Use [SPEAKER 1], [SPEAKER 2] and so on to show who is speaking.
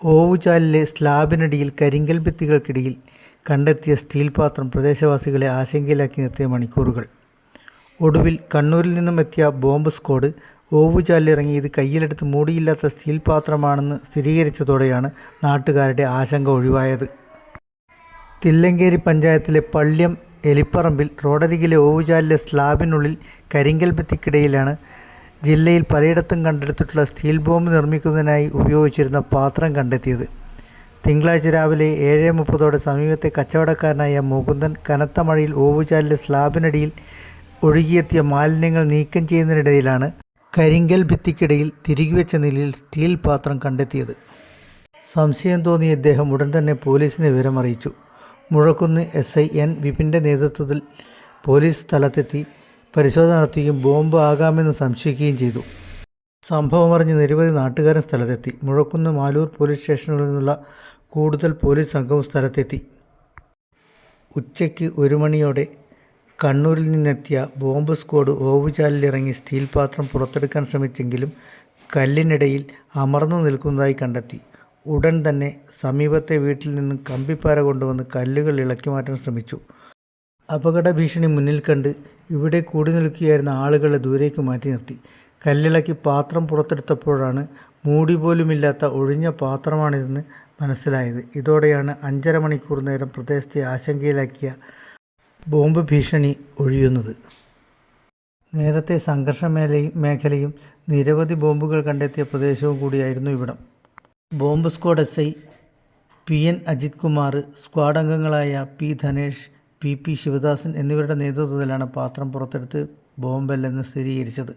[SPEAKER 1] ഓവുചാലിലെ സ്ലാബിനടിയിൽ കരിങ്കൽ ഭിത്തികൾക്കിടയിൽ കണ്ടെത്തിയ സ്റ്റീൽ പാത്രം പ്രദേശവാസികളെ ആശങ്കയിലാക്കി നിർത്തിയ മണിക്കൂറുകൾ. ഒടുവിൽ കണ്ണൂരിൽ നിന്നും എത്തിയ ബോംബ് സ്ക്വാഡ് ഓവുചാലിലിറങ്ങി ഇത് കയ്യിലെടുത്ത് മൂടിയില്ലാത്ത സ്റ്റീൽ പാത്രമാണെന്ന് സ്ഥിരീകരിച്ചതോടെയാണ് നാട്ടുകാരുടെ ആശങ്ക ഒഴിവായത്. തില്ലങ്കേരി പഞ്ചായത്തിലെ പള്ള്യം എലിപ്പറമ്പിൽ റോഡരികിലെ ഓവുചാലിലെ സ്ലാബിനുള്ളിൽ കരിങ്കൽ ഭിത്തിക്കിടയിലാണ് ജില്ലയിൽ പലയിടത്തും കണ്ടെടുത്തിട്ടുള്ള സ്റ്റീൽ ബോംബ് നിർമ്മിക്കുന്നതിനായി ഉപയോഗിച്ചിരുന്ന പാത്രം കണ്ടെത്തിയത്. തിങ്കളാഴ്ച രാവിലെ ഏഴ് മുപ്പതോടെ സമീപത്തെ കച്ചവടക്കാരനായ മുകുന്ദൻ കനത്ത മഴയിൽ ഓവുചാലിലെ സ്ലാബിനടിയിൽ ഒഴുകിയെത്തിയ മാലിന്യങ്ങൾ നീക്കം ചെയ്യുന്നതിനിടയിലാണ് കരിങ്കൽ ഭിത്തിക്കിടയിൽ തിരികെ വെച്ച നിലയിൽ സ്റ്റീൽ പാത്രം കണ്ടെത്തിയത്. സംശയം തോന്നിയ ഇദ്ദേഹം ഉടൻ തന്നെ പോലീസിനെ വിവരമറിയിച്ചു. മുഴക്കുന്ന് എസ് ഐ എൻ വിപിന്റെ നേതൃത്വത്തിൽ പോലീസ് സ്ഥലത്തെത്തി പരിശോധന നടത്തുകയും ബോംബ് ആകാമെന്ന് സംശയിക്കുകയും ചെയ്തു. സംഭവം സംഭവമറിഞ്ഞ് നിരവധി നാട്ടുകാരൻ സ്ഥലത്തെത്തി. മുഴക്കുന്ന് മാലൂർ പോലീസ് സ്റ്റേഷനുകളിൽ നിന്നുള്ള കൂടുതൽ പോലീസ് സംഘവും സ്ഥലത്തെത്തി. ഉച്ചയ്ക്ക് ഒരു മണിയോടെ കണ്ണൂരിൽ നിന്നെത്തിയ ബോംബ് സ്ക്വാഡ് ഓവുചാലിലിറങ്ങി സ്റ്റീൽ പാത്രം പുറത്തെടുക്കാൻ ശ്രമിച്ചെങ്കിലും കല്ലിനിടയിൽ അമർന്നു നിൽക്കുന്നതായി കണ്ടെത്തി. ഉടൻ തന്നെ സമീപത്തെ വീട്ടിൽ നിന്നും കമ്പിപ്പാര കൊണ്ടുവന്ന് കല്ലുകൾ ഇളക്കി മാറ്റാൻ ശ്രമിച്ചു. അപകട ഭീഷണി മുന്നിൽ കണ്ട് ഇവിടെ കൂടി നിൽക്കുകയായിരുന്ന ആളുകളെ ദൂരേക്ക് മാറ്റി നിർത്തി. കല്ലിളക്കി പാത്രം പുറത്തെടുത്തപ്പോഴാണ് മൂടി പോലുമില്ലാത്ത ഒഴിഞ്ഞ പാത്രമാണിതെന്ന് മനസ്സിലായത്. ഇതോടെയാണ് അഞ്ചര മണിക്കൂർ നേരം പ്രദേശത്തെ ആശങ്കയിലാക്കിയ ബോംബ് ഭീഷണി ഒഴിയുന്നത്. നേരത്തെ സംഘർഷ മേലയും മേഖലയും നിരവധി ബോംബുകൾ കണ്ടെത്തിയ പ്രദേശവും കൂടിയായിരുന്നു ഇവിടം. Bomb squad S I P N Ajith Kumar squad അംഗങ്ങളായ P Dhanesh P P Sivadasan എന്നിവരുടെ നേതൃത്വത്തിലാണ് പാത്രം പുറത്തെടുത്ത് ബോംബല്ലെന്ന് സ്ഥിരീകരിച്ചത്.